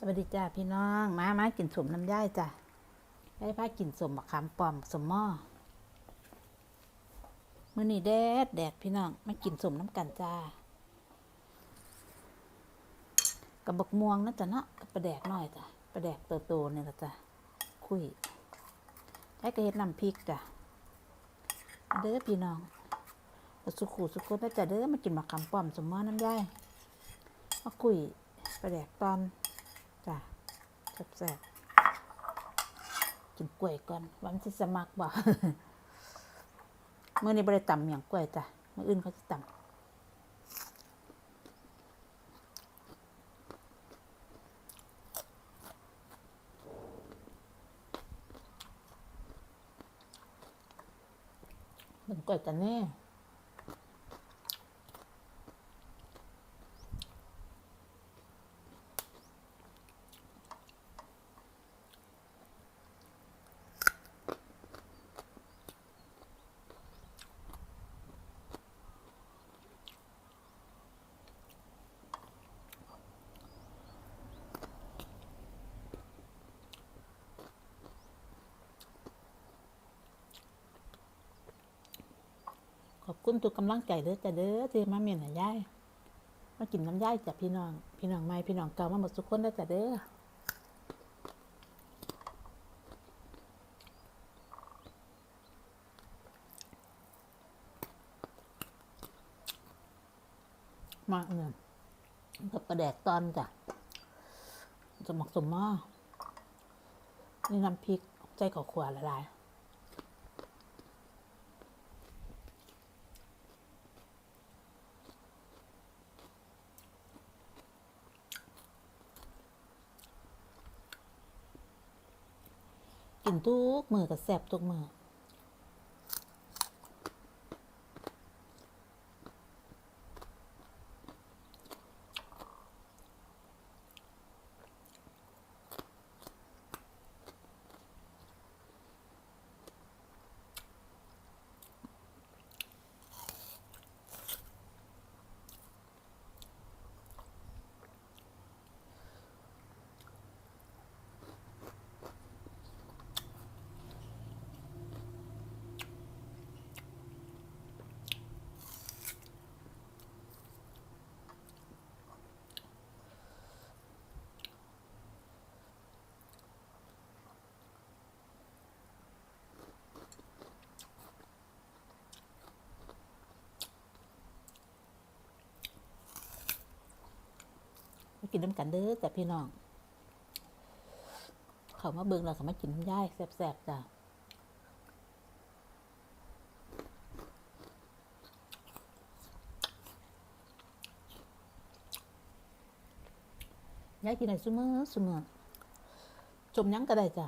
สวัสดีจ้าพี่น้อง มามากินสมน้ำย่ายจ้ะได้พากินสมบักขามปลอมสมหม้อมื้อนี้แดดแดดพี่น้องมากินสมน้ำกันจ้ากับบักม่วงนะจ๊ะเนาะกับปลาแดกหน่อยจ้ะปลาแดกโตๆเนี่ยละจ้ะคุยได้ก็เฮ็ดน้ำพริกจ้ะเด้อพี่น้องสุขุสุขคนนะจ๊ะเด้อมากินบักขามปลอมสมหม้อน้ำย่ายมาคุยปลาแดกตอน จ้ะแซ่บๆกินกล้วยก่อนวันที่สมัครบ่เมื่อนี้บริตำอย่างกล้วยจ้ะเมื่ออื่นเขาจะตำเป็นกล้วยกันแน่ คุณทุกกำลังใจเด้อจ้ะเด้อที่มาเมียนให้ยายมากินน้ำย่ายจ้ะพี่น้อง พี่น้องใหม่พี่น้องเก่ามาหมดทุกคนเด้จ้ะเด้อมากเนี่ยกับกระแดกตอนจ้ะสมักสมหม้อนี่น้ำพริกใจขอขวละลาย กินทุกมือกับแสบทุกมือ กินน้ำกันเด้อแต่พี่น้อง เขามาเบิ่งเราเขามารถกินน้ำย่ายแซ่บๆจ้ะย่ายกินอะไรซุมือซุมือจมยั้งก็ได้จ้ะ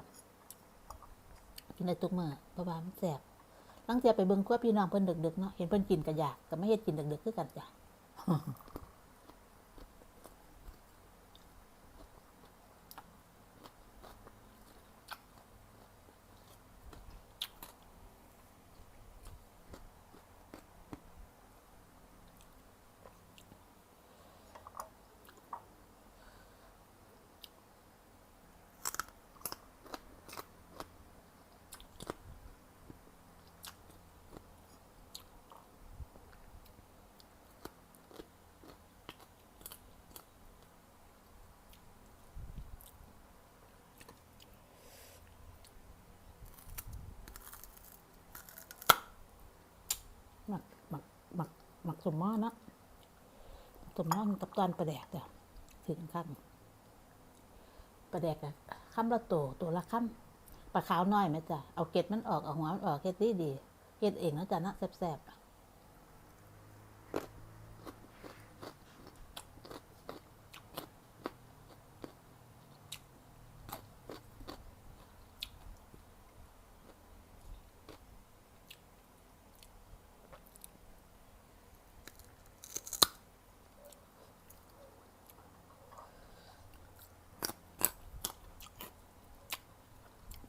กินอะได้ทุกมื้อเพราะว่ามันแซ่บตั้งใจไปเบิ่งครัวพี่น้องเพิ่นดึกๆเนาะเห็นเพิ่นกินก็อยากก็ไม่เฮ็ดกินดึกๆคือกันจ้ะ หมักหมักหมักหมักสมม้อนะสมม้อนกับตอนประแดกจ้ะถึงขั้นประแดกอะคำละโตตัวละคำปลาขาวน้อยไหมจ้ะเอาเกล็ดมันออกเอาหัวมันออกเฮ็ดดีดีเฮ็ดเองนะจ้ะนะแซ่บๆ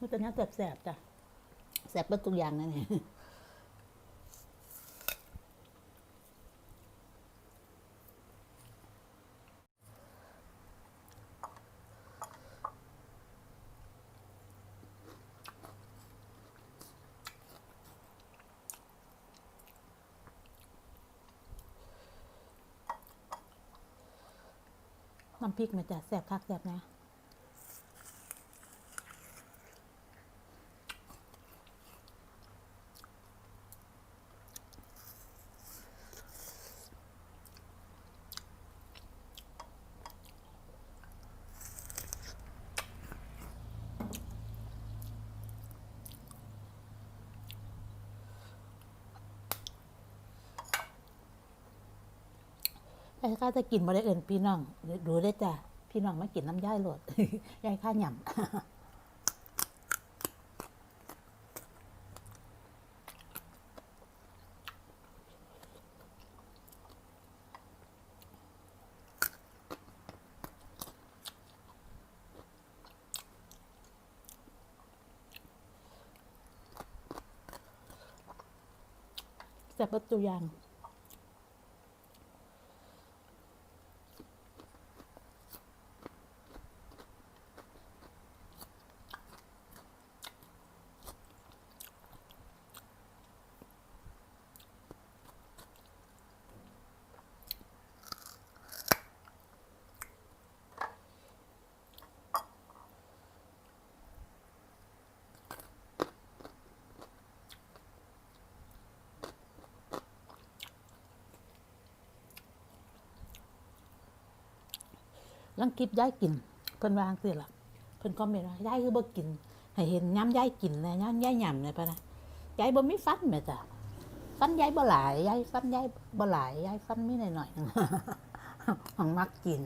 มันเป็นน้ำแสบๆจ้ะแสบเปิดตุกอย่างนั่นเองน้ำพริกมันจะแสบคักแสบนะ ไอ้ข้าจะกินบ่ได้เอินพี่น้องดูได้จ้ะพี่น้องมากินน้ำย่ายโหลดย่ายข้าหย่ำแซ่บเบิดตัวอย่าง ลังกิบย้ายกิน เพิ่นวาจั่งสิล่ะเพิ่นคอมเมนต์ว่าย้ายคือบ่กิน ให้เห็นย้ำย้ายกินนะย้ำย้ายหย่ำเลยปะนะย้ายบ่มีฟันแม่จ้ะฟันย้ายบ่หลายย้ายฟันย้ายบ่หลายย้ายฟันมีหน่อยๆ ของมักกิน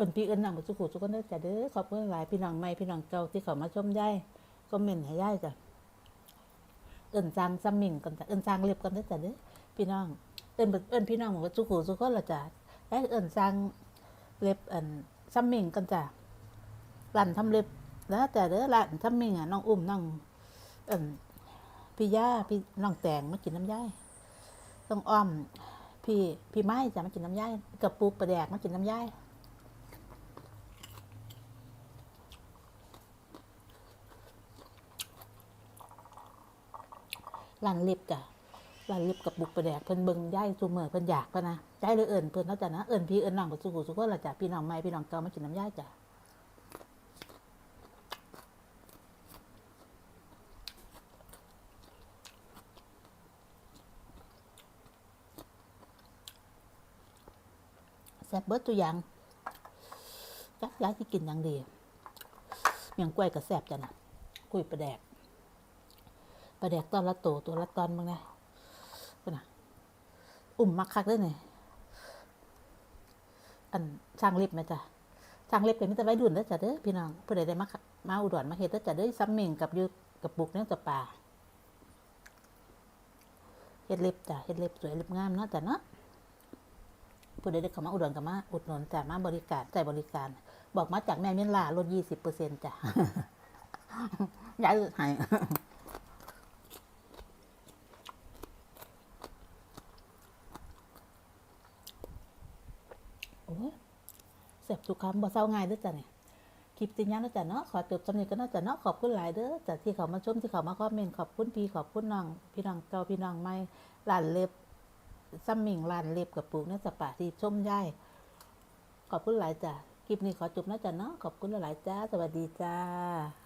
อินพี่เอินน้องกับสุขุสุขคนเด้จ้ะเด้อขอบคุณหลายพี่น้องใหม่พี่น้องเก่าที่เขามาชมได้คอมเมนให้ได้จ้ะเอินจางซัมมิงกันจ้ะเอินจางเล็บกันเด้อจ้ะเด้อพี่น้องเอินเอินพี่น้องกว่าสุขุสุขคนละจ้ะได้เอินจางเล็บเอินซัมมิงกันจ้ะร้านทำเล็บแล้วแต่เด้อร้านซัมมิงอะน้องอุ้มน้องเอินพี่ย่าพี่น้องแตงมากินน้ำย่ายต้องอ้อมพี่พี่ไม้จะมากินน้ำย่ายกับปูประแดกมากินน้ำย่าย ร้านเล็บจ้ะร้านเล็บกับบุกประแดกเพิ่นเบิ่งย่ายซูเมอร์เพิ่นอยากปะนะย่ายเลยเอิญเพิ่นเนาจ้ะนะเอิญพี่เอิญน้องกับสุขุสุขก็ละจ้ะพี่น้องใหม่พี่น้องเก่ามากินน้ำย่ายจ้ะแซ่บเบิดตัวอย่างจักย้ายที่กินอย่างดีเมียงกล้วยกับแซ่บจ้ะนะกล้วยประแดก ปลาแดกตอนละโตตัวละตอนมึงไงเพิ่นน่ะอุ่มมักคักเลยนี่อันช่างเล็บไหมจ้ะช่างเล็บเป็นมิตรไว้ดุนเด้อจ้ะเด้อพี่น้องเพื่อได้มามาอุดรมาเฮ็ดเด้อจ้ะเด้อซ้ำเม่งกับอยูกับปุกเนี่ยกับป่าเฮ็ดเล็บจ้ะเฮ็ดเล็บสวยเล็บงามเนาะจ้ะเนาะเพื่อได้เข้ามาอุดรกับมาอุดหนุนจ้ะมาบริการใจบริการ บอกมาจากแม่เมียนลาลดยี่สิบเปอร์เซ็นต์จ้ะย้ายให้โอ้ยเสบทุกคำบ่เศร้าง่ายเด้อจ้ะเนี่ยคลิปสิญญาณนะจ้ะเนาะขอจบสำเนียงก็น่าจะเนาะขอบคุณหลายเด้อจ้ะที่เขามาชมที่เขามาคอมเมนต์ขอบคุณพี่ขอบคุณน้องพี่น้องเก่าพี่น้องใหม่หลานเล็บซัมมิงหลานเล็บกับปลูกนื้อสปาที่ชมย่ายขอบคุณหลายจ้ะคลิปนี้ขอจบนะจ้ะเนาะขอบคุณหลายจ้าสวัสดีจ้า